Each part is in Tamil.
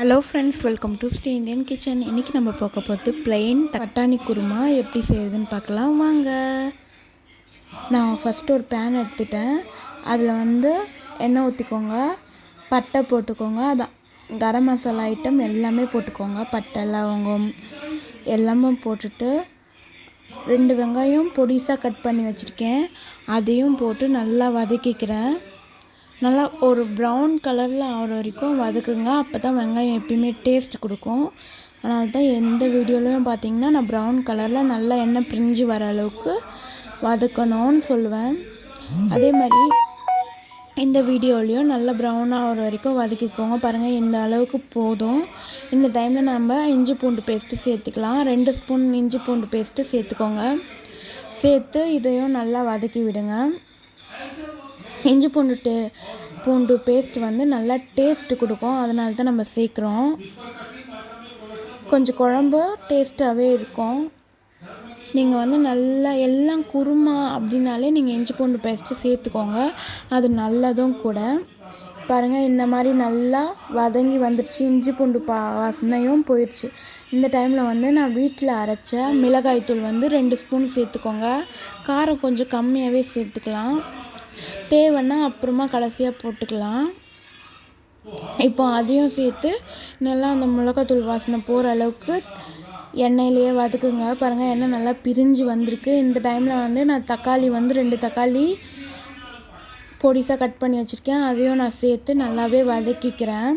Hello friends welcome to Sri Indian kitchen இன்றைக்கி நம்ம பார்க்க போகிறது பிளெயின் தட்டாணி குருமா. எப்படி செய்யுதுன்னு பார்க்கலாம். வாங்க. நான் ஃபஸ்ட்டு ஒரு பேன் எடுத்துட்டேன். அதில் வந்து எண்ணெய் ஊற்றிக்கோங்க பட்டை போட்டுக்கோங்க. அதான் கரம் மசாலா ஐட்டம் எல்லாமே போட்டுக்கோங்க. பட்டை லவங்கம் எல்லாமே போட்டுட்டு ரெண்டு வெங்காயம் பொடிசாக கட் பண்ணி வச்சுருக்கேன். அதையும் போட்டு நல்லா வதக்கிக்கிறேன். நல்லா ஒரு ப்ரௌன் கலரில் ஆகிற வரைக்கும் வதக்குங்க. அப்போ தான் வெங்காயம் எப்பயுமே டேஸ்ட் கொடுக்கும். அதனால தான் எந்த வீடியோலையும் பார்த்தீங்கன்னா நான் ப்ரௌன் கலரில் நல்லா எண்ணெய் பிரிஞ்சு வர அளவுக்கு வதக்கணும்னு சொல்லுவேன். அதே மாதிரி இந்த வீடியோலையும் நல்லா ப்ரௌன் ஆகிற வரைக்கும் வதக்கிக்கோங்க. பாருங்கள் இந்த அளவுக்கு போதும். இந்த டைமில் நம்ம இஞ்சி பூண்டு பேஸ்ட்டு சேர்த்துக்கலாம். ரெண்டு ஸ்பூன் இஞ்சி பூண்டு பேஸ்ட்டு சேர்த்துக்கோங்க. சேர்த்து இதையும் நல்லா வதக்கி விடுங்க. இஞ்சி பூண்டு டே பூண்டு பேஸ்ட் வந்து நல்லா டேஸ்ட்டு கொடுக்கும். அதனால தான் நம்ம சேர்க்குறோம். கொஞ்சம் குழம்பு டேஸ்ட்டாகவே இருக்கும். நீங்கள் வந்து நல்லா எல்லாம் குருமா அப்படின்னாலே நீங்கள் இஞ்சி பூண்டு பேஸ்ட்டு சேர்த்துக்கோங்க. அது நல்லதும் கூட. பாருங்கள் இந்த மாதிரி நல்லா வதங்கி வந்துடுச்சு இஞ்சி பூண்டு பா வாசனையும் போயிடுச்சு இந்த டைமில் வந்து நான் வீட்டில் அரைச்ச மிளகாய்த்தூள் வந்து ரெண்டு ஸ்பூன் சேர்த்துக்கோங்க. காரம் கொஞ்சம் கம்மியாகவே சேர்த்துக்கலாம். தேவைன்னா அப்புறமா கடைசியாக போட்டுக்கலாம். இப்போ அதையும் சேர்த்து நல்லா அந்த மிளகாத்தூள் வாசனை போகிற அளவுக்கு எண்ணெயிலேயே வதக்குங்க. பாருங்கள் எண்ணெய் நல்லா பிரிஞ்சு வந்திருக்கு. இந்த டைமில் வந்து நான் தக்காளி வந்து ரெண்டு தக்காளி பொடிசாக கட் பண்ணி வச்சுருக்கேன். அதையும் நான் சேர்த்து நல்லாவே வதக்கிக்கிறேன்.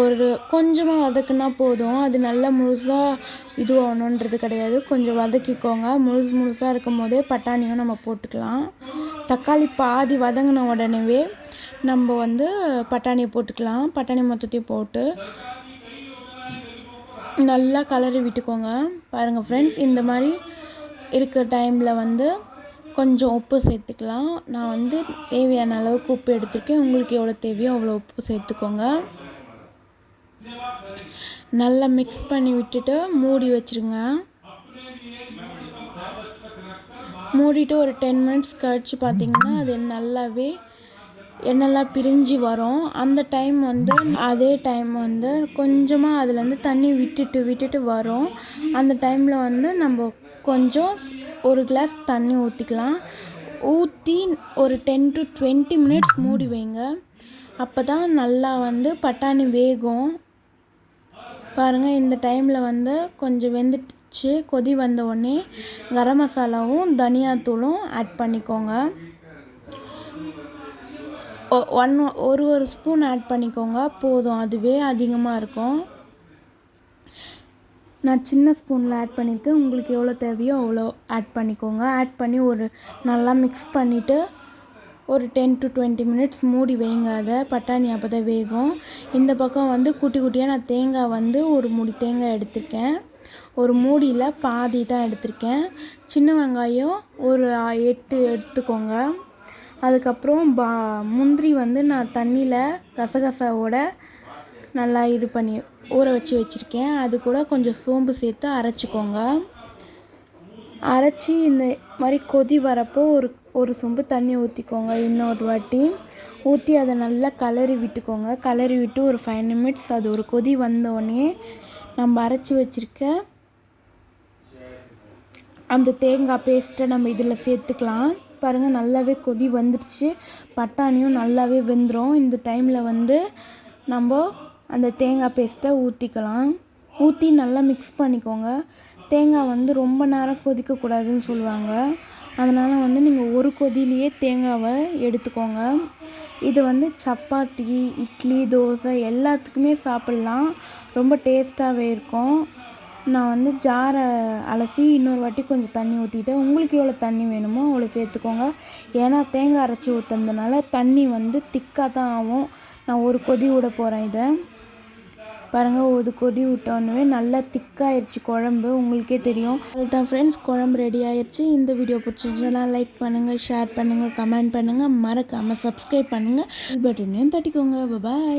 ஒரு கொஞ்சமாக வதக்குனா போதும். அது நல்லா முழுசாக இதுவாகணுன்றது கிடையாது. கொஞ்சம் வதக்கிக்கோங்க. முழுசு முழுசாக இருக்கும் போதே பட்டாணியும் நம்ம போட்டுக்கலாம். தக்காளி பாதி வதங்கின உடனேவே நம்ம வந்து பட்டாணியை போட்டுக்கலாம். பட்டாணி மொத்தத்தையும் போட்டு நல்லா கலரி விட்டுக்கோங்க. பாருங்கள் ஃப்ரெண்ட்ஸ் இந்த மாதிரி இருக்கிற டைமில் வந்து கொஞ்சம் உப்பு சேர்த்துக்கலாம். நான் வந்து தேவையான அளவுக்கு உப்பு எடுத்துருக்கேன். உங்களுக்கு எவ்வளோ தேவையோ அவ்வளோ உப்பு சேர்த்துக்கோங்க. நல்லா மிக்ஸ் பண்ணி விட்டுட்டு மூடி வச்சுருங்க. மூடிட்டு ஒரு டென் மினிட்ஸ் கழித்து பார்த்திங்கன்னா அது நல்லாவே எண்ணெய்லாம் பிரிஞ்சு வரும். அந்த டைம் வந்து அதே டைம் வந்து கொஞ்சமாக அதுலேருந்து தண்ணி விட்டுட்டு விட்டுட்டு வரும். அந்த டைமில் வந்து நம்ம கொஞ்சம் ஒரு கிளாஸ் தண்ணி ஊற்றிக்கலாம் ஊற்றி ஒரு டென் டு டுவெண்ட்டி மினிட்ஸ் மூடி வைங்க. அப்போ தான் நல்லா வந்து பட்டாணி வேகும். பாருங்கள் இந்த டைமில் வந்து கொஞ்சம் வெந்துடுச்சு. கொதி வந்த உடனே கரம் மசாலாவும் தனியாத்தூளும் ஆட் பண்ணிக்கோங்க. ஒன் ஒரு ஒரு ஸ்பூன் ஆட் பண்ணிக்கோங்க. போதும் அதுவே அதிகமாக இருக்கும். நான் சின்ன ஸ்பூனில் ஆட் பண்ணியிருக்கேன் உங்களுக்கு எவ்வளோ தேவையோ அவ்வளோ ஆட் பண்ணிக்கோங்க. ஆட் பண்ணி ஒரு நல்லா மிக்ஸ் பண்ணிவிட்டு ஒரு டென் டு டுவெண்ட்டி மினிட்ஸ் மூடி வைங்க அதை பட்டாணி அப்போ தான் வேகும். இந்த பக்கம் வந்து குட்டி குட்டியாக நான் தேங்காய் வந்து ஒரு மூடி தேங்காய் எடுத்திருக்கேன். ஒரு மூடியில் பாதி தான் எடுத்திருக்கேன். சின்ன வெங்காயம் ஒரு எட்டு எடுத்துக்கோங்க. அதுக்கப்புறம் பா முந்திரி வந்து நான் தண்ணியில் கசகசாவோட நல்லா இது பண்ணி ஊற வச்சு வச்சுருக்கேன். அது கூட கொஞ்சம் சோம்பு சேர்த்து அரைச்சிக்கோங்க. அரைச்சி இந்த மாதிரி கொதி வரப்போ ஒரு ஒரு சொம்பு தண்ணி ஊற்றிக்கோங்க இன்னொரு வாட்டி. ஊற்றி அதை நல்லா கலரி விட்டுக்கோங்க. கலரி விட்டு ஒரு ஃபைவ் நிமிட்ஸ் அது ஒரு கொதி வந்தோடனே நம்ம அரைச்சி வச்சுருக்க அந்த தேங்காய் பேஸ்ட்டை நம்ம இதில் சேர்த்துக்கலாம். பாருங்கள் நல்லாவே கொதி வந்துடுச்சு பட்டாணியும் நல்லாவே வெந்துடும் இந்த டைமில் வந்து நம்ம அந்த தேங்காய் பேஸ்ட்டை ஊற்றிக்கலாம் ஊற்றி நல்லா மிக்ஸ் பண்ணிக்கோங்க. தேங்காய் வந்து ரொம்ப நேரம் கொதிக்கக்கூடாதுன்னு சொல்லுவாங்க. அதனால் வந்து நீங்கள் ஒரு கொதிலேயே தேங்காவை எடுத்துக்கோங்க. இது வந்து சப்பாத்தி இட்லி தோசை எல்லாத்துக்குமே சாப்பிட்லாம். ரொம்ப டேஸ்ட்டாகவே இருக்கும். நான் வந்து ஜாரை அலசி இன்னொரு வாட்டி கொஞ்சம் தண்ணி ஊற்றிட்டேன் உங்களுக்கு எவ்வளோ தண்ணி வேணுமோ அவ்வளோ சேர்த்துக்கோங்க. ஏன்னா தேங்காய் அரைச்சி ஊற்றுறதுனால தண்ணி வந்து திக்காக தான் ஆகும். நான் ஒரு கொதி விட போகிறேன் இதை. பாருங்கள் ஒரு கொதி விட்டோன்னே நல்லா திக்காயிருச்சு குழம்பு. உங்களுக்கே தெரியும். அதுதான் ஃப்ரெண்ட்ஸ் குழம்பு ரெடி ஆயிடுச்சு இந்த வீடியோ பிடிச்சிருந்துச்சுன்னா லைக் பண்ணுங்கள் ஷேர் பண்ணுங்கள் கமெண்ட் பண்ணுங்கள் மறக்காமல் சப்ஸ்கிரைப் பண்ணுங்கள் பட்டனையும் தட்டிக்கோங்க. பாய்